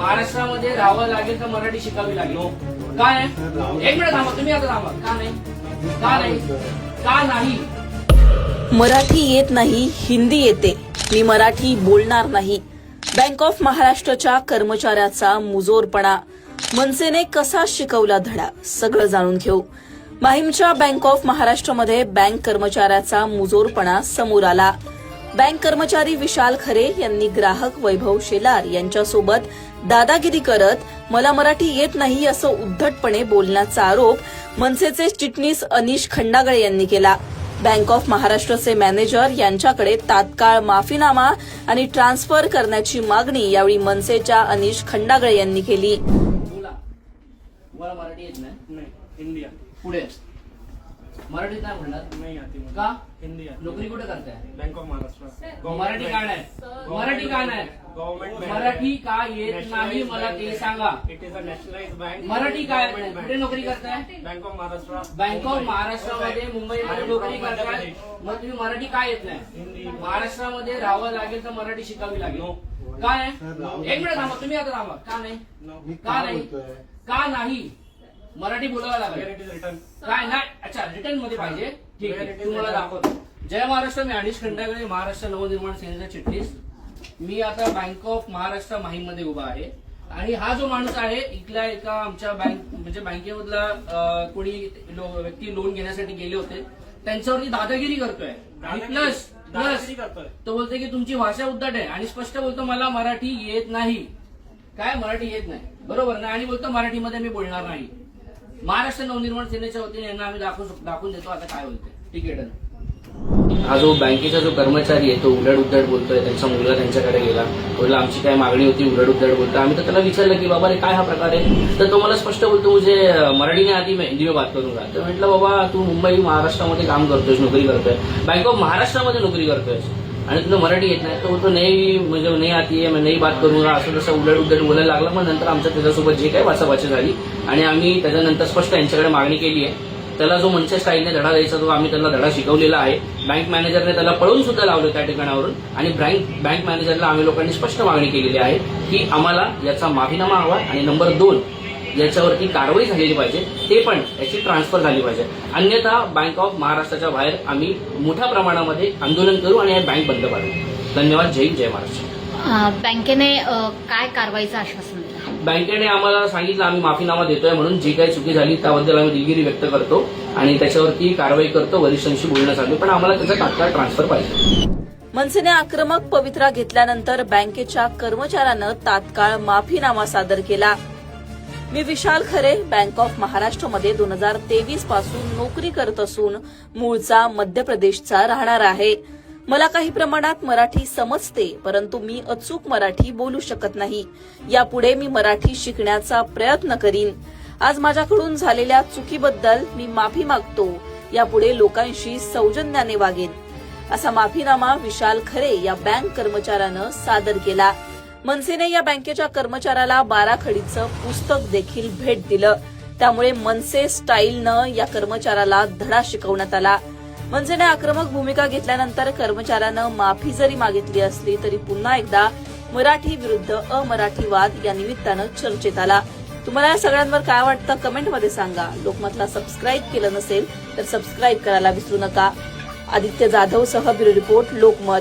महाराष्ट्रामध्ये राहावं लागेल तर मराठी शिकावी लागेल. का नाही एक मिनिट थांबा तुम्ही आता थांबा. का नाही? का नाही? का नाही? मराठी येत नाही हिंदी येते. मी मराठी बोलणार नाही. बँक ऑफ महाराष्ट्राच्या कर्मचाऱ्याचा मुजोरपणा. मनसेने कसा शिकवला धडा? सगळं जाणून घेऊ. माहीमच्या बँक ऑफ महाराष्ट्रामध्ये बँक कर्मचाऱ्याचा मुजोरपणा समोर आला. बँक कर्मचारी विशाल खरे यांनी ग्राहक वैभव शेलार यांच्यासोबत दादागिरी करत मला मराठी येत नाही असं उद्धटपणे बोलण्याचा आरोप मनसेचे चिटणीस अनिश खंडागळे यांनी केला. बँक ऑफ महाराष्ट्रचे मॅनेजर यांच्याकडे तात्काळ माफीनामा आणि ट्रान्सफर करण्याची मागणी यावेळी मनसेच्या अनिश खंडागळे यांनी केली. मराठी येत नाही. पुढे. मराठीत नाही म्हणणार? नहीं आती मुझे का? हिंदी आती नोकरी कुठे करताय? Bank of Maharashtra. मराठी का नाही मराठी का नाही गवर्नमेंट मराठी का येत नाही मला ते सांगा. It is a nationalise bank Marathi काय? कुठे नोकरी करताय? Bank of Maharashtra bank of महाराष्ट्रामध्ये मुंबईमध्ये नोकरी करताय. मग तुम्ही मराठी का येत नाही? महाराष्ट्रामध्ये राहावं लागेल तर मराठी शिकावी लागेल. का नाही एक मिनिट थांबा. तुम्ही आता थांबा. का नाही? का नाही? का नाही? मराठी बोलावं लागेल. रिटर्न काय नाही अच्छा रिटर्नमध्ये पाहिजे. ठीक आहे तुम्हाला दाखवतो. जय महाराष्ट्र मी अनिश खंडागळे महाराष्ट्र नवनिर्माण सेनेचा चिटणीस मी आता बँक ऑफ महाराष्ट्र माहीममध्ये उभा आहे. आणि हा जो माणूस आहे इथल्या एका आमच्या बँक म्हणजे बँकेमधला कोणी व्यक्ती लोन घेण्यासाठी गेले होते त्यांच्यावरती दादागिरी करतोय. आणि प्लस प्लस तो बोलतोय की तुमची भाषा उद्धट आहे. आणि स्पष्ट बोलतो मला मराठी येत नाही. काय? मराठी येत नाही. बरोबर ना? आणि बोलतो मराठीमध्ये मी बोलणार नाही. महाराष्ट्र नवनिर्माण सेनेच्या वतीने यांना आम्ही दाखवू दाखवून देतो आता काय होईल तिकीट. हा जो बँकेचा जो कर्मचारी आहे तो उलट उद्धट बोलतोय त्यांचा मुलगा त्यांच्याकडे गेला. बोलला आमची काय मागणी होती उलट उद्धट बोलतो आम्ही तर त्याला विचारलं की बाबा रे काय हा प्रकार आहे? तर तो मला स्पष्ट बोलतो मुझे मराठीने आधी मैं हिंदी में बात करूंगा. तर म्हटलं बाबा तू मुंबई महाराष्ट्रामध्ये काम करतोयस नोकरी करतोय बँक ऑफ महाराष्ट्रामध्ये नोकरी करतोयस? आणि तुला मराठी येत नाही. तो बोलतो नाही म्हणजे नाही आती आहे नाही बात करू करूंगा असं तसं उलट उलट बोलायला लागला मग नंतर आमच्या त्याच्यासोबत जे काही वाचावाची झाली. आणि आम्ही त्याच्यानंतर स्पष्ट यांच्याकडे मागणी केली आहे. त्याला जो मनसे स्टाईलने धडा द्यायचा तो आम्ही त्याला धडा शिकवलेला आहे. बँक मॅनेजरने त्याला पळून सुद्धा लावलं त्या ठिकाणावरून. आणि बँक बँक मॅनेजरला आम्ही लोकांनी स्पष्ट मागणी केलेली आहे की आम्हाला याचा माफीनामा हवा. आणि नंबर दोन याच्यावरती कारवाई झालेली पाहिजे ते पण याची ट्रान्सफर झाली पाहिजे. अन्यथा बँक ऑफ महाराष्ट्राच्या बाहेर आम्ही मोठ्या प्रमाणामध्ये आंदोलन करू आणि हे बँक बंद पाडू. धन्यवाद. जय जय महाराष्ट्र. बँकेने काय कारवाईचं आश्वासन दिलं? बँकेने आम्हाला सांगितलं आम्ही माफीनामा देतोय म्हणून जी काही चुकी झाली त्याबद्दल आम्ही दिलगिरी व्यक्त करतो आणि त्याच्यावरती कारवाई करतो वरिष्ठांशी बोलणं चालू. पण आम्हाला त्याचा तात्काळ ट्रान्सफर पाहिजे. मनसेने आक्रमक पवित्रा घेतल्यानंतर बँकेच्या कर्मचाऱ्यानं तात्काळ माफीनामा सादर केला. मी विशाल खरे बँक ऑफ महाराष्ट्रमध्ये दोन हजार तेवीसपासून नोकरी करत असून मूळचा मध्य प्रदेशचा राहणार आहे. मला काही प्रमाणात मराठी समजते परंतु मी अचूक मराठी बोलू शकत नाही. यापुढे मी मराठी शिकण्याचा प्रयत्न करीन. आज माझ्याकडून झालेल्या चुकीबद्दल मी माफी मागतो. यापुढे लोकांशी सौजन्याने वागेन. असा माफीनामा विशाल खरे या बँक कर्मचाऱ्यानं सादर केला. मनसेने या बँकेच्या कर्मचाऱ्याला बारा खडीचं पुस्तक देखील भेट दिलं. त्यामुळे मनसे स्टाईलनं या कर्मचाऱ्याला धडा शिकवण्यात आला. मनसेने आक्रमक भूमिका घेतल्यानंतर कर्मचाऱ्यानं माफी जरी मागितली असली तरी पुन्हा एकदा मराठी विरुद्ध अमराठी वाद या निमित्तानं चर्चेत आला. तुम्हाला या सगळ्यांवर काय वाटतं कमेंटमध्ये सांगा. लोकमतला सबस्क्राईब केलं नसेल तर सबस्क्राईब करायला विसरू नका. आदित्य जाधव सह ब्युरो रिपोर्ट लोकमत.